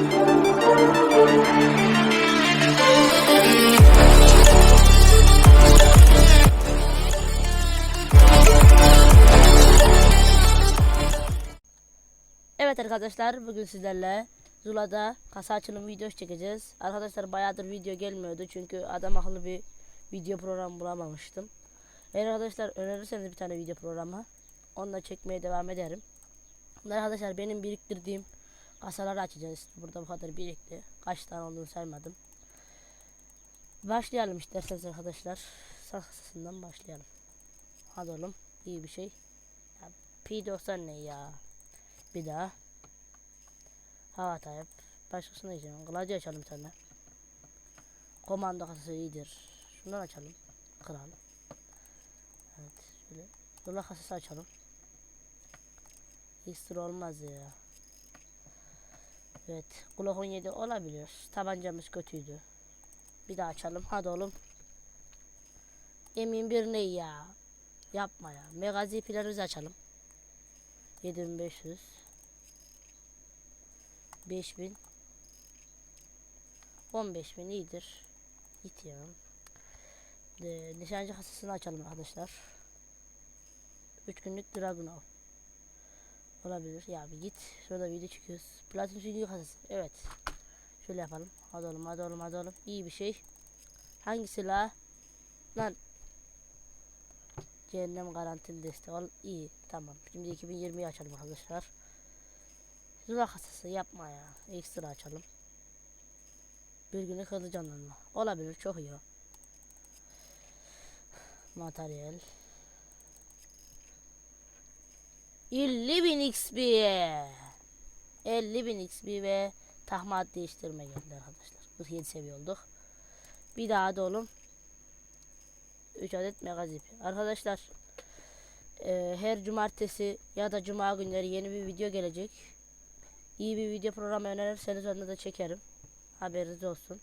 Evet arkadaşlar bugün sizlerle Zula'da kasa açılım videosu çekeceğiz. Arkadaşlar bayağıdır video gelmiyordu çünkü adam akıllı bir video programı bulamamıştım. Eğer arkadaşlar önerirseniz bir tane video programı onunla çekmeye devam ederim. Bunlar arkadaşlar benim biriktirdiğim kasaları açacağız. Burada bu kadar birikti. Kaç tane olduğunu saymadım. Başlayalım isterseniz arkadaşlar. Sağ kasasından başlayalım. Hadi oğlum iyi bir şey. Ya, P90 ne ya? Bir daha. Hava type. Başkasını diyeceğim. Kılıcı açalım bir tane. Komando kasası iyidir. Şundan açalım. Kral. Evet. Şöyle. Yola kasası açalım. Ekstra olmaz ya. Evet. Glock 17 olabilir. Tabancamız kötüydü. Bir daha açalım. Hadi oğlum. Emin bir ne ya? Yapma ya. Megazi planımızı açalım. 7500 5000 15000 iyidir. Git ya. De, nişancı kasasını açalım arkadaşlar. 3 günlük Dragunov. Olabilir. Ya bir git. Şurada video çıkıyoruz. Platin süngü kasası. Evet. Şöyle yapalım. Hadi oğlum hadi oğlum hadi oğlum. İyi bir şey. Hangisi la? Lan. Cehennem garantili destek. Ol, iyi. Tamam. Şimdi 2020'yi açalım arkadaşlar. Zula kasası yapma ya. Ekstra açalım. Bir günlük hızlı canlanma. Olabilir. Çok iyi. Materyal. 50.000 XP. 50.000 XP ve tahmat değiştirme geldi arkadaşlar. 47 seviye olduk. Bir daha da oğlum. 3 adet megazip. Arkadaşlar e, her cumartesi ya da cuma günleri yeni bir video gelecek. İyi bir video programı önerirseniz onu da çekerim. Haberiniz olsun.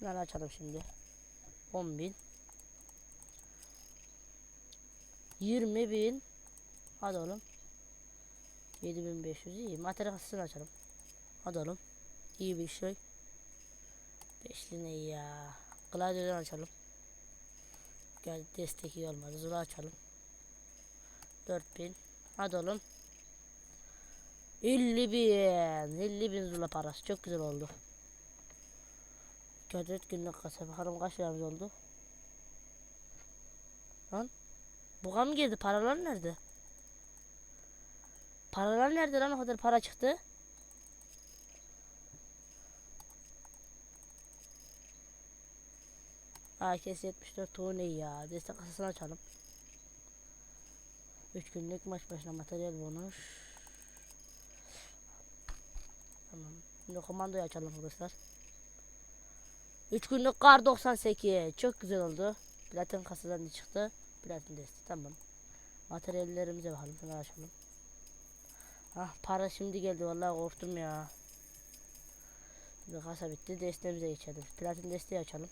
Bunları açalım şimdi. 10.000 20.000 Hadi oğlum 7500 iyi. Materyal kasasını açalım. Hadi oğlum. İyi bir şey. Beşli ne ya. Gladio'dan açalım. Gel destek iyi olmadı. Zula açalım. 4000. Hadi oğlum. 50 bin. 50 bin zula parası. Çok güzel oldu. 4 günlük kasa. Bakalım kaç liramız oldu. Lan. Buga mı girdi? Paralar nerede? Paralar nerede lan o kadar para çıktı? AKS 74 tuğ ne ya? Destek kasasını açalım. 3 günlük maç başına materyal bonus. Tamam. Şimdi komandoyu açalım arkadaşlar. 3 günlük kar 98. Çok güzel oldu. Platin kasadan da çıktı. Platin desti. Tamam. Materyallerimize bakalım. Şunları açalım. Ah para şimdi geldi. Vallahi korktum ya. Kasa bitti. Destemize geçelim. Platin desteği açalım.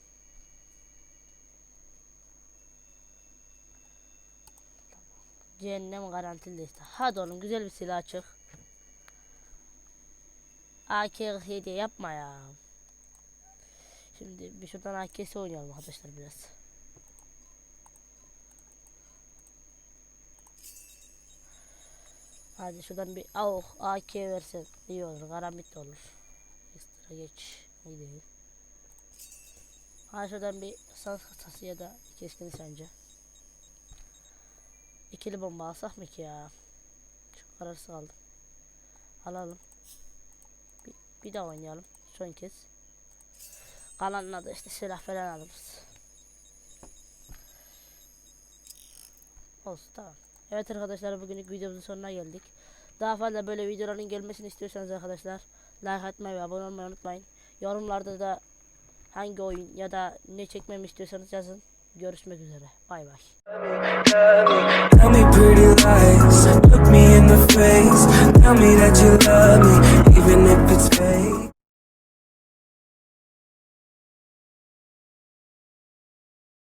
Cehennem garantili deste. Hadi oğlum güzel bir silah çık. AK-47 yapma ya. Şimdi bir şuradan AK'si oynayalım arkadaşlar biraz. Hadi şuradan bir AUK AK versen iyi olur. Karambit de olur. Ekstra geç. İyi değil. Hadi şuradan bir sans kasası ya da keskin sence. İkili bomba alsak mı ki ya? Çok kararsız kaldım. Alalım. Bir, bir daha oynayalım. Son kez. Kalanına da işte silah falan alırız. Olsun tamam. Evet arkadaşlar bugünlük videomuzun sonuna geldik. Daha fazla böyle videoların gelmesini istiyorsanız arkadaşlar like atmayı ve abone olmayı unutmayın. Yorumlarda da hangi oyun ya da ne çekmemi istiyorsanız yazın. Görüşmek üzere. Bay bay. Tell me that you love me, even if it's fake.